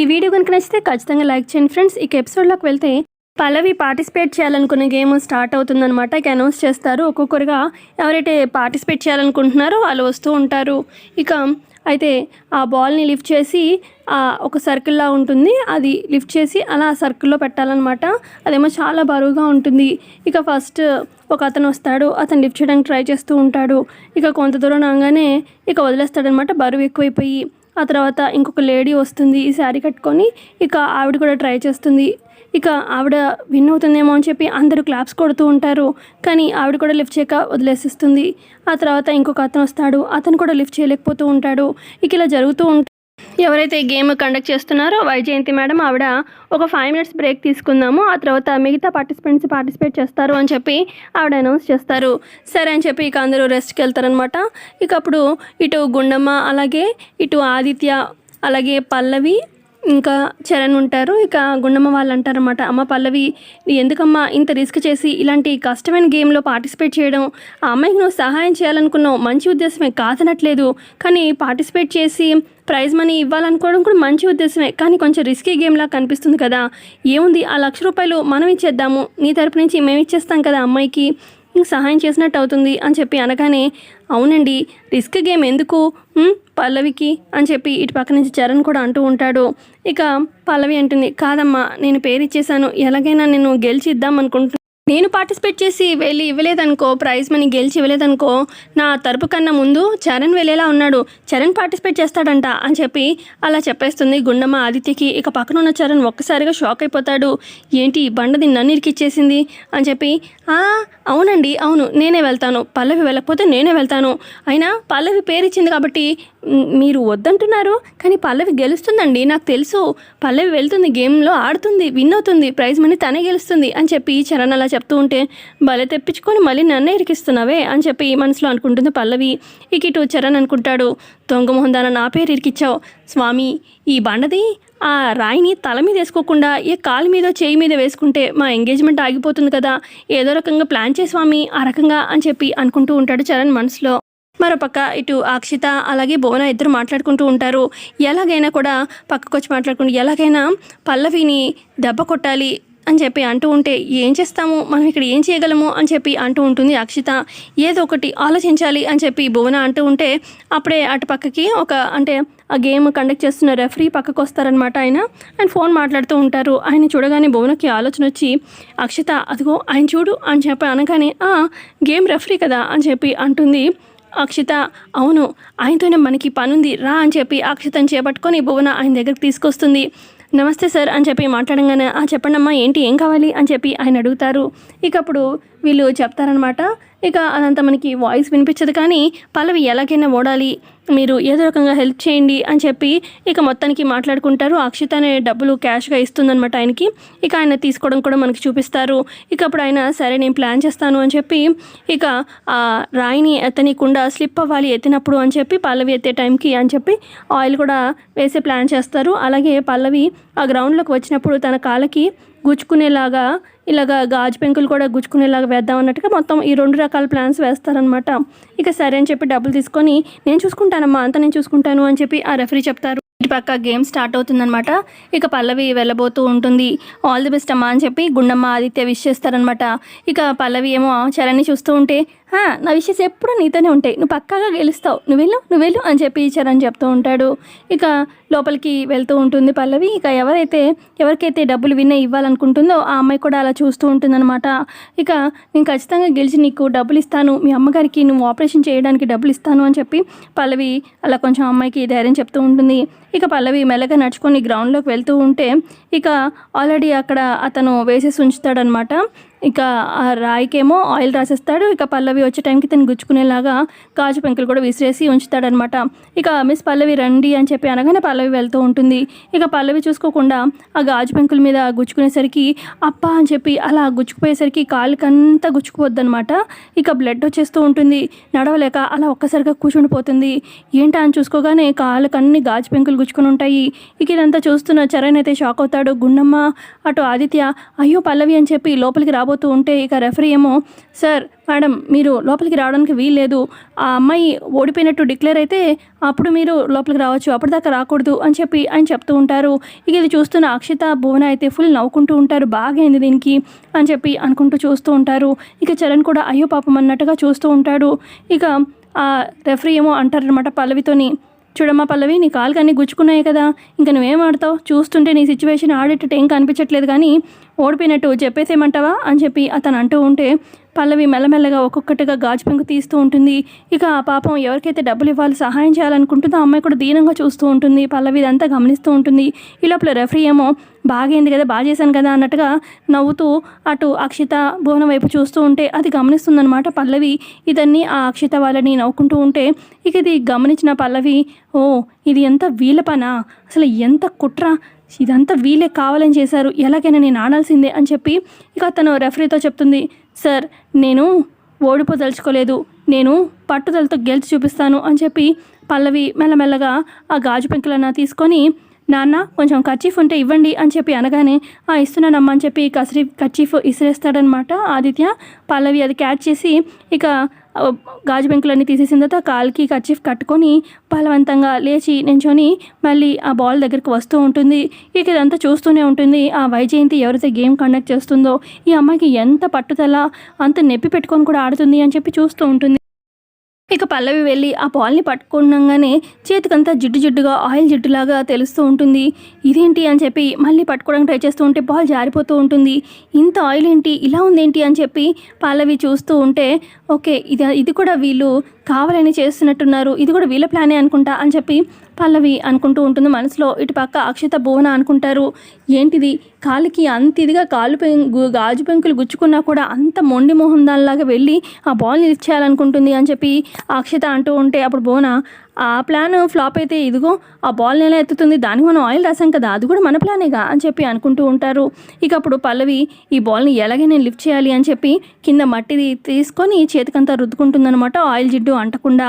ఈ వీడియో కనుక నచ్చితే ఖచ్చితంగా లైక్ చేయండి ఫ్రెండ్స్. ఇక ఎపిసోడ్లోకి వెళ్తే పల్లవి పార్టిసిపేట్ చేయాలనుకున్న గేమ్ స్టార్ట్ అవుతుందనమాట ఇక అనౌన్స్ చేస్తారు. ఒక్కొక్కరుగా ఎవరైతే పార్టిసిపేట్ చేయాలనుకుంటున్నారో వాళ్ళు వస్తూ ఉంటారు. ఇక అయితే ఆ బాల్ని లిఫ్ట్ చేసి ఒక సర్కిల్లా ఉంటుంది. అది లిఫ్ట్ చేసి అలా సర్కిల్లో పెట్టాలన్నమాట. అదేమో చాలా బరువుగా ఉంటుంది. ఇక ఫస్ట్ ఒక అతను వస్తాడు. అతను లిఫ్ట్ చేయడానికి ట్రై చేస్తూ ఉంటాడు. ఇక కొంత దూరం రాగానే ఇక వదిలేస్తాడనమాట బరువు ఎక్కువైపోయి. ఆ తర్వాత ఇంకొక లేడీ వస్తుంది ఈ శారీ కట్టుకొని ఇక ఆవిడ కూడా ట్రై చేస్తుంది. ఇక ఆవిడ విన్ అవుతుందేమో అని చెప్పి అందరూ క్లాప్స్ కొడుతూ ఉంటారు. కానీ ఆవిడ కూడా లిఫ్ట్ చేయక వదిలేసిస్తుంది. ఆ తర్వాత ఇంకొక అతను వస్తాడు. అతను కూడా లిఫ్ట్ చేయలేకపోతూ ఉంటాడు. ఇక ఇలా జరుగుతూ ఉంటుంది ఎవరైతే ఈ గేమ్ కండక్ట్ చేస్తున్నారో వైజయంతి మేడం ఆవిడ ఒక ఫైవ్ మినిట్స్ బ్రేక్ తీసుకుందాము. ఆ తర్వాత మిగతా పార్టిసిపెంట్స్ పార్టిసిపేట్ చేస్తారు అని చెప్పి ఆవిడ అనౌన్స్ చేస్తారు. సరే అని చెప్పి ఇక అందరూ రెస్ట్కి వెళ్తారనమాట ఇక అప్పుడు ఇటు గుండమ్మ అలాగే ఇటు ఆదిత్య అలాగే పల్లవి ఇంకా చరణ్ ఉంటారు ఇక గుండమ్మ వాళ్ళు అంటారన్నమాట అమ్మ పల్లవి ఎందుకమ్మా ఇంత రిస్క్ చేసి ఇలాంటి కష్టమైన గేమ్లో పార్టిసిపేట్ చేయడం? ఆ అమ్మాయికి నువ్వు సహాయం చేయాలనుకున్నావు మంచి ఉద్దేశమే కాదనట్లేదు. కానీ పార్టిసిపేట్ చేసి ప్రైజ్ మనీ ఇవ్వాలనుకోవడం కూడా మంచి ఉద్దేశమే కానీ కొంచెం రిస్కీ గేమ్లా కనిపిస్తుంది కదా. ఏముంది? ఆ లక్ష రూపాయలు మనం ఇచ్చేద్దాము. నీ తరపు నుంచి మేము ఇచ్చేస్తాం కదా అమ్మాయికి. నీకు సహాయం చేసినట్టు అవుతుంది అని చెప్పి అనగానే అవునండి రిస్క్ గేమ్ ఎందుకు? పల్లవికి? అని చెప్పి ఇటు పక్క నుంచి చరణ్ కూడా అంటూ ఉంటాడు. ఇక పల్లవి అంటుంది కాదమ్మా నేను పేరు ఇచ్చేసాను ఎలాగైనా నేను గెలిచి ఇద్దాం అనుకుంటున్నాను నేను పార్టిసిపేట్ చేసి వెళ్ళి ఇవ్వలేదనుకో ప్రైజ్ మనీ గెలిచి ఇవ్వలేదనుకో నా తరపు కన్నా ముందు చరణ్ వెళ్ళేలా ఉన్నాడు. చరణ్ పార్టిసిపేట్ చేస్తాడంట అని చెప్పి అలా చెప్పేస్తుంది గుండమ్మ ఆదిత్యకి. ఇక పక్కన ఉన్న చరణ్ ఒక్కసారిగా షాక్ అయిపోతాడు. ఏంటి ఈ బండది నన్ను ఇరికిచ్చేసింది? అని చెప్పి అవునండి అవును నేనే వెళ్తాను. పల్లవి వెళ్ళకపోతే నేనే వెళ్తాను. అయినా పల్లవి పేరు ఇచ్చింది కాబట్టి మీరు వద్దంటున్నారు. కానీ పల్లవి గెలుస్తుందండి నాకు తెలుసు. పల్లవి వెళ్తుంది గేమ్లో ఆడుతుంది విన్ అవుతుంది ప్రైజ్ మనీ తనే గెలుస్తుంది అని చెప్పి చరణ్ అలా చెప్తూ ఉంటే భలే తెప్పించుకొని మళ్ళీ నన్నే ఇరికిస్తున్నావే అని చెప్పి మనసులో అనుకుంటుంది పల్లవి ఇక ఇటు చరణ్ అనుకుంటాడు. దొంగ మొహందాన నా పేరు ఇరికిచ్చావు. స్వామి ఈ బండది ఆ రాయిని తల మీద వేసుకోకుండా ఏ కాలు మీద చేయి మీద వేసుకుంటే మా ఎంగేజ్మెంట్ ఆగిపోతుంది కదా. ఏదో రకంగా ప్లాన్ చేయి స్వామి ఆ రకంగా అని చెప్పి అనుకుంటూ ఉంటాడు చరణ్ మనసులో. మరోపక్క ఇటు అక్షిత అలాగే భువన ఇద్దరు మాట్లాడుకుంటూ ఉంటారు. ఎలాగైనా కూడా పక్కకు వచ్చి మాట్లాడుకుంటూ ఎలాగైనా పల్లవిని దెబ్బ కొట్టాలి అని చెప్పి అంటూ ఉంటే ఏం చేస్తాము? మనం ఇక్కడ ఏం చేయగలము? అని చెప్పి అంటూ ఉంటుంది అక్షిత. ఏదో ఒకటి ఆలోచించాలి అని చెప్పి భువన అంటూ ఉంటే అప్పుడే అటు పక్కకి ఒక అంటే ఆ గేమ్ కండక్ట్ చేస్తున్న రెఫరీ పక్కకు వస్తారనమాట ఆయన. ఆయన ఫోన్ మాట్లాడుతూ ఉంటారు. ఆయన చూడగానే భువనకి ఆలోచన వచ్చి అక్షిత అదిగో ఆయన చూడు అని చెప్పి అనగానే "ఆ, గేమ్ రెఫరీ కదా అని చెప్పి అంటుంది అక్షిత. అవును ఆయనతోనే మనకి పనుంది. రా అని చెప్పి అక్షితని చేపట్టుకొని భువన ఆయన దగ్గరికి తీసుకొస్తుంది. నమస్తే సార్ అని చెప్పి మాట్లాడంగానే ఆ చెప్పండమ్మా ఏంటి ఏం కావాలి? అని చెప్పి ఆయన అడుగుతారు. ఇకప్పుడు వీళ్ళు చెప్తారనమాట ఇక అదంతా మనకి వాయిస్ వినిపించదు కానీ పల్లవి ఎలాగైనా ఓడాలి మీరు ఏదో రకంగా హెల్ప్ చేయండి అని చెప్పి ఇక మొత్తానికి మాట్లాడుకుంటారు. అక్షిత అనే డబ్బులు క్యాష్గా ఇస్తుందన్నమాట ఆయనకి. ఇక ఆయన తీసుకోవడం కూడా మనకి చూపిస్తారు. ఇక అప్పుడు ఆయన సరే నేను ప్లాన్ చేస్తాను అని చెప్పి ఇక ఆ రాయిని ఎత్తనీకుండా స్లిప్ అవ్వాలి ఎత్తినప్పుడు అని చెప్పి పల్లవి ఎత్తే టైంకి అని చెప్పి ఆయిల్ కూడా వేసే ప్లాన్ చేస్తారు. అలాగే పల్లవి ఆ గ్రౌండ్లోకి వచ్చినప్పుడు తన కాళ్ళకి గుచ్చుకునేలాగా ఇలాగ గాజు పెంకులు కూడా గుచ్చుకునేలాగా వేద్దాం అన్నట్టుగా మొత్తం ఈ రెండు రకాల ప్లాన్స్ వేస్తారనమాట ఇక సరే అని చెప్పి డబ్బులు తీసుకొని నేను చూసుకుంటానమ్మా అంతా నేను చూసుకుంటాను అని చెప్పి ఆ రెఫరీ చెప్తారు. ఇటు పక్క గేమ్ స్టార్ట్ అవుతుందనమాట ఇక పల్లవి వెళ్ళబోతూ ఉంటుంది. ఆల్ ది బెస్ట్ అమ్మా అని చెప్పి గుండమ్మ ఆదిత్య విష్ చేస్తారనమాట ఇక పల్లవి ఏమో చరణ్ని చూస్తూ ఉంటే నా విషయస్ ఎప్పుడు నీతోనే ఉంటాయి. నువ్వు పక్కాగా గెలుస్తావు. నువ్వు వెళ్ళు నువ్వు వెళ్ళు అని చెప్పి ఇచ్చారని చెప్తూ ఉంటాడు. ఇక లోపలికి వెళ్తూ ఉంటుంది పల్లవి. ఇక ఎవరైతే ఎవరికైతే డబ్బులు విన్న ఇవ్వాలనుకుంటుందో ఆ అమ్మాయి కూడా అలా చూస్తూ ఉంటుందన్నమాట. ఇక నేను ఖచ్చితంగా గెలిచి నీకు డబ్బులు ఇస్తాను. మీ అమ్మగారికి నువ్వు ఆపరేషన్ చేయడానికి డబ్బులు ఇస్తాను అని చెప్పి పల్లవి అలా కొంచెం అమ్మాయికి ధైర్యం చెప్తూ ఉంటుంది. ఇక పల్లవి మెల్లగా నడుచుకొని గ్రౌండ్లోకి వెళ్తూ ఉంటే ఇక ఆల్రెడీ అక్కడ అతను వేసేసి ఉంచుతాడనమాట ఇక ఆ రాయికేమో ఆయిల్ రాసేస్తాడు. ఇక పల్లవి వచ్చే టైంకి తను గుచ్చుకునేలాగా గాజు పెంకులు కూడా విసిరేసి ఉంచుతాడనమాట. ఇక మిస్ పల్లవి రండి అని చెప్పి అనగానే పల్లవి వెళ్తూ ఉంటుంది. ఇక పల్లవి చూసుకోకుండా ఆ గాజు పెంకుల మీద గుచ్చుకునేసరికి అప్ప అని చెప్పి అలా గుచ్చుకుపోయేసరికి కాలుకంతా గుచ్చుకుపోద్దనమాట. ఇక బ్లడ్ వచ్చేస్తూ ఉంటుంది. నడవలేక అలా ఒక్కసారిగా కూర్చుండిపోతుంది. ఏంటా అని చూసుకోగానే కాళ్ళకన్నీ గాజు పెంకులు గుచ్చుకొని ఉంటాయి. ఇక ఇదంతా చూస్తున్న చరణ్ అయితే షాక్ అవుతాడు. గుండమ్మ అటు ఆదిత్య అయ్యో పల్లవి అని చెప్పి లోపలికి రాబో రాబోతూ ఉంటే ఇక రెఫరీ ఏమో సార్ మేడం మీరు లోపలికి రావడానికి వీల్లేదు. ఆ అమ్మాయి ఓడిపోయినట్టు డిక్లేర్ అయితే అప్పుడు మీరు లోపలికి రావచ్చు. అప్పటిదాకా రాకూడదు అని చెప్పి ఆయన చెప్తూ ఉంటారు. ఇక ఇది చూస్తున్న అక్షిత భువన అయితే ఫుల్ నవ్వుకుంటూ ఉంటారు. బాగైంది దీనికి అని చెప్పి అనుకుంటూ చూస్తూ ఉంటారు. ఇక చరణ్ కూడా అయ్యో పాపం అన్నట్టుగా చూస్తూ ఉంటాడు. ఇక ఆ రెఫరీ ఏమో అంటారనమాట పల్లవితోని. చూడమ్మా పల్లవి నీ కాలు కానీ గుచ్చుకున్నాయి కదా. ఇంకా నువ్వేం ఆడతావు? చూస్తుంటే నీ సిచ్యువేషన్ ఆడేటట్టు ఏం కనిపించట్లేదు కానీ ఓడిపోయినట్టు చెప్పేసేమంటావా అని చెప్పి అతను అంటూ ఉంటే పల్లవి మెల్లమెల్లగా ఒక్కొక్కటిగా గాజు పెంకు తీస్తూ ఉంటుంది. ఇక ఆ పాపం ఎవరికైతే డబ్బులు ఇవ్వాలి సహాయం చేయాలనుకుంటుందో ఆ అమ్మాయి కూడా దీనంగా చూస్తూ ఉంటుంది. పల్లవి ఇదంతా గమనిస్తూ ఉంటుంది. ఈ లోపల రెఫరీ ఏమో బాగైంది కదా బాగా చేశాను కదా అన్నట్టుగా నవ్వుతూ అటు అక్షిత భువనం వైపు చూస్తూ ఉంటే అది గమనిస్తుందనమాట పల్లవి. ఇదన్నీ ఆ అక్షిత వాళ్ళని నవ్వుకుంటూ ఉంటే ఇక ఇది గమనించిన పల్లవి ఓ ఇది ఎంత వీలపనా అసలు ఎంత కుట్ర? ఇదంతా వీళ్ళే కావాలని చేశారు. ఎలాగైనా నేను ఆడాల్సిందే అని చెప్పి ఇక తను రెఫరీతో చెప్తుంది. సార్ నేను ఓడిపోదలుచుకోలేదు. నేను పట్టుదలతో గెలిచి చూపిస్తాను అని చెప్పి పల్లవి మెల్లమెల్లగా ఆ గాజు పెంకులన్నా తీసుకొని నాన్న కొంచెం కర్చీఫ్ ఉంటే ఇవ్వండి అని చెప్పి అనగానే ఆ ఇస్తున్నానమ్మా అని చెప్పి కసరి కర్చీఫ్ ఇసిరేస్తాడనమాట ఆదిత్య. పల్లవి అది క్యాచ్ చేసి ఇక గాజు పెంకులన్నీ తీసేసిన తర్వాత కాల్కి కర్చీఫ్ కట్టుకొని బలవంతంగా లేచి నించొని మళ్ళీ ఆ బాల్ దగ్గరికి వస్తూ ఉంటుంది. ఇక ఇదంతా చూస్తూనే ఉంటుంది. ఆ వైజయంతి ఎవరైతే గేమ్ కండక్ట్ చేస్తుందో ఈ అమ్మాయికి ఎంత పట్టుదల అంత నెప్పి పెట్టుకొని కూడా ఆడుతుంది అని చెప్పి చూస్తూ ఉంటుంది. ఇక పల్లవి వెళ్ళి ఆ పాల్ని పట్టుకున్నాగానే చేతికంతా జిడ్డు జిడ్డుగా ఆయిల్ జిడ్డులాగా తెలుస్తూ ఉంటుంది. ఇదేంటి అని చెప్పి మళ్ళీ పట్టుకోవడానికి ట్రై చేస్తూ ఉంటే బాల్ జారిపోతూ ఉంటుంది. ఇంత ఆయిల్ ఏంటి? ఇలా ఉందేంటి అని చెప్పి పల్లవి చూస్తూ ఉంటే ఓకే ఇది ఇది కూడా వీళ్ళు కావాలని చేస్తున్నట్టున్నారు. ఇది కూడా వీళ్ళ ప్లానే అనుకుంటా అని చెప్పి పల్లవి అనుకుంటూ ఉంటుంది. మనసులో ఇటు పక్క అక్షిత భువన అనుకుంటారు. ఏంటిది? కాలికి అంత ఇదిగా కాలు పెంకు గాజు పెంకులు గుచ్చుకున్నా కూడా అంత మొండి మొహం దానిలాగా వెళ్ళి ఆ బాల్ని ఇచ్చేయాలనుకుంటుంది అని చెప్పి అక్షిత అంటూ ఉంటే అప్పుడు భువన ఆ ప్లాన్ ఫ్లాప్ అయితే ఇదిగో ఆ బాల్ని ఎలా ఎత్తుతుంది దానికి మనం ఆయిల్ రాసాం కదా అది కూడా మన ప్లానేగా అని చెప్పి అనుకుంటూ ఉంటారు. ఇక అప్పుడు పల్లవి ఈ బాల్ని ఎలాగైనా లిఫ్ట్ చేయాలి అని చెప్పి కింద మట్టిది తీసుకొని చేతికంతా రుద్దుకుంటుందనమాట ఆయిల్ జిడ్డు అంటకుండా.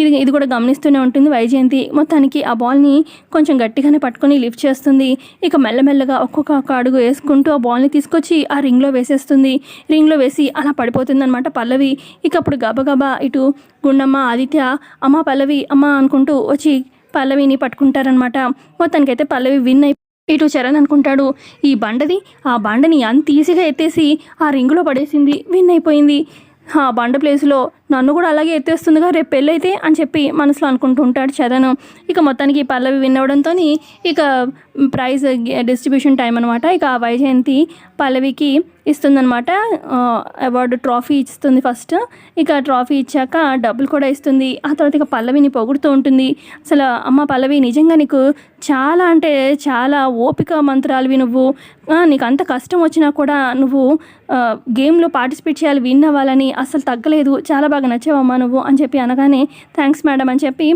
ఇది ఇది కూడా గమనిస్తూనే ఉంటుంది. వైజయంతి మొత్తానికి ఆ బాల్ని కొంచెం గట్టిగానే పట్టుకొని లిఫ్ట్ చేస్తుంది. ఇక మెల్లమెల్లగా ఒక్కొక్క ఒక్క అడుగు వేసుకుంటూ ఆ బాల్ని తీసుకొచ్చి ఆ రింగ్లో వేసేస్తుంది. రింగ్లో వేసి అలా పడిపోతుంది అనమాట పల్లవి. ఇక అప్పుడు గబగబా ఇటు గుండమ్మ ఆదిత్య అమ్మ పల్లవి అమ్మ అనుకుంటూ వచ్చి పల్లవిని పట్టుకుంటారనమాట మొత్తానికైతే పల్లవి విన్ అయి ఇటు చరణ్ అనుకుంటాడు. ఈ బండది ఆ బండని అంత ఈజీగా ఎత్తేసి ఆ రింగులో పడేసింది. విన్ అయిపోయింది. ఆ బండ ప్లేస్లో నన్ను కూడా అలాగే ఎత్తేస్తుందిగా రేపు పెళ్ళైతే అని చెప్పి మనసులో అనుకుంటూ ఉంటాడు చరణ్. ఇక మొత్తానికి పల్లవి విన్ ఇక ప్రైజ్ డిస్ట్రిబ్యూషన్ టైం అనమాట ఇక ఆ వైజయంతి పల్లవికి ఇస్తుందనమాట అవార్డు ట్రాఫీ ఇస్తుంది ఫస్ట్. ఇక ట్రాఫీ ఇచ్చాక డబ్బులు కూడా ఇస్తుంది. ఆ తర్వాత ఇక పల్లవిని పొగుడుతూ ఉంటుంది. అసలు అమ్మ పల్లవి నిజంగా నీకు చాలా అంటే చాలా ఓపిక మంత్రాలువి నువ్వు. నీకు అంత కష్టం వచ్చినా కూడా నువ్వు గేమ్లో పార్టిసిపేట్ చేయాలి విన్ అవ్వాలని అసలు తగ్గలేదు. చాలా బాగా నచ్చావమ్మా నువ్వు అని చెప్పి అనగానే థ్యాంక్స్ మేడం అని చెప్పి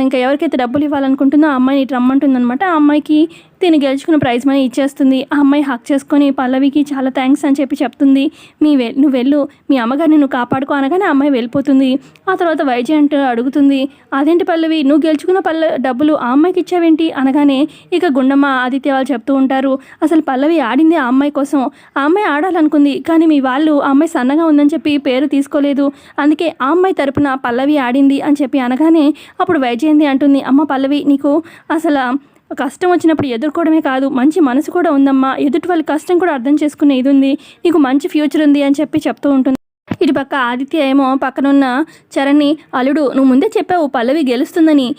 ఇంకా ఎవరికైతే డబ్బులు ఇవ్వాలనుకుంటుందో ఆ అమ్మాయిని ఇటు రమ్మంటుందన్నమాట. ఆ అమ్మాయికి తిని గెలుచుకున్న ప్రైజ్ మనీ ఇచ్చేస్తుంది. ఆ అమ్మాయి హక్ చేసుకొని పల్లవికి చాలా థ్యాంక్స్ అని చెప్పి చెప్తుంది. మీ వె నువ్వు వెళ్ళు. మీ అమ్మగారిని నువ్వు కాపాడుకో అనగానే ఆ అమ్మాయి వెళ్ళిపోతుంది. ఆ తర్వాత వైజయంట్ అడుగుతుంది. అదేంటి పల్లవి? నువ్వు గెలుచుకున్న పల్ల డబ్బులు ఆ అమ్మాయికి ఇచ్చావేంటి? అనగానే ఇక గుండమ్మ ఆదిత్య వాళ్ళు చెప్తూ ఉంటారు. అసలు పల్లవి ఆడింది ఆ అమ్మాయి కోసం. ఆ అమ్మాయి ఆడాలనుకుంది. కానీ మీ వాళ్ళు ఆ అమ్మాయి సన్నగా ఉందని చెప్పి పేరు తీసుకోలేదు. అందుకే ఆ అమ్మాయి తరపున పల్లవి ఆడింది అని చెప్పి అనగానే అప్పుడు వైజయంతి అంటుంది అమ్మ పల్లవి నీకు అసలు కష్టం వచ్చినప్పుడు ఎదుర్కోవడమే కాదు మంచి మనసు కూడా ఉందమ్మా. ఎదుటి వాళ్ళ కష్టం కూడా అర్థం చేసుకునే ఇది ఉంది. నీకు మంచి ఫ్యూచర్ ఉంది అని చెప్పి చెప్తూ ఉంటుంది. ఇటు పక్క ఆదిత్య ఏమో పక్కనున్న చరణ్ని అల్లుడు నువ్వు ముందే చెప్పావు పల్లవి గెలుస్తుందని.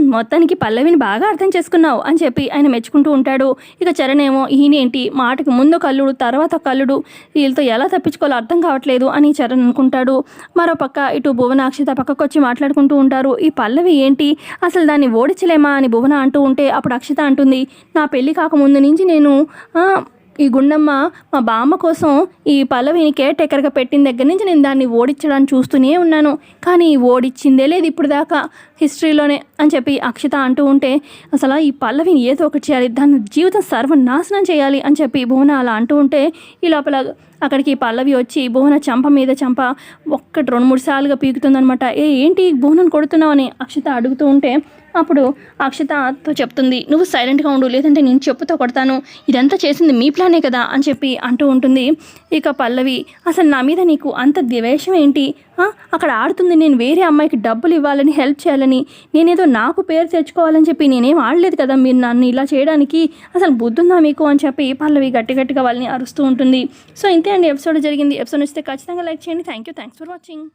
మొత్తానికి పల్లవిని బాగా అర్థం చేసుకున్నావు అని చెప్పి ఆయన మెచ్చుకుంటూ ఉంటాడు. ఇక చరణ్ ఏమో ఈయనేంటి? మాటకి ముందు కల్లుడు తర్వాత కల్లుడు. వీళ్ళతో ఎలా తప్పించుకోవాలో అర్థం కావట్లేదు అని చరణ్ అనుకుంటాడు. మరో పక్క ఇటు భువన అక్షిత పక్కకు వచ్చి మాట్లాడుకుంటూ ఉంటారు. ఈ పల్లవి ఏంటి? అసలు దాన్ని ఓడించలేమా? అని భువన అంటూ ఉంటే అప్పుడు అక్షిత అంటుంది. నా పెళ్ళి కాకముందు నుంచి నేను ఈ గుండమ్మ మా బామ్మ కోసం ఈ పల్లవిని కేర్ టేకర్గా పెట్టిన దగ్గర నుంచి నేను దాన్ని ఓడించడానికి చూస్తూనే ఉన్నాను. కానీ ఓడిచ్చిందే లేదు ఇప్పుడు దాకా హిస్టరీలోనే అని చెప్పి అక్షిత అంటూ ఉంటే అసలు ఈ పల్లవిని ఏదో ఒకటి చేయాలి దాని జీవితం సర్వనాశనం చేయాలి అని చెప్పి భువన అలా అంటూ ఉంటే ఈ లోపల అక్కడికి పల్లవి వచ్చి భువన చంప మీద చంప ఒక్కటి రెండు మూడు సార్లుగా పీకుతుందనమాట ఏ ఏంటి భువనను కొడుతున్నావు అని అక్షిత అడుగుతూ ఉంటే అప్పుడు అక్షితతో చెప్తుంది నువ్వు సైలెంట్గా ఉండు లేదంటే నేను చెప్పుతో కొడతాను. ఇదంతా చేసింది మీ ప్లానే కదా? అని చెప్పి అంటూ ఉంటుంది. ఇక పల్లవి అసలు నా మీద నీకు అంత ద్వేషం ఏంటి? అక్కడ ఆడుతుంది నేను వేరే అమ్మాయికి డబ్బులు ఇవ్వాలని హెల్ప్ చేయాలని నేనేదో నాకు పేరు తెచ్చుకోవాలని చెప్పి నేనేం ఆడలేదు కదా మీరు నన్ను ఇలా చేయడానికి? అసలు బుద్ధుందా మీకు అని చెప్పి పల్లవి గట్టి గట్టిగా వాళ్ళని అరుస్తూ ఉంటుంది. సో ఇంతే అండి ఎపిసోడ్ జరిగింది. ఎపిసోడ్ వస్తే ఖచ్చితంగా లైక్ చేయండి. Thank you thanks for watching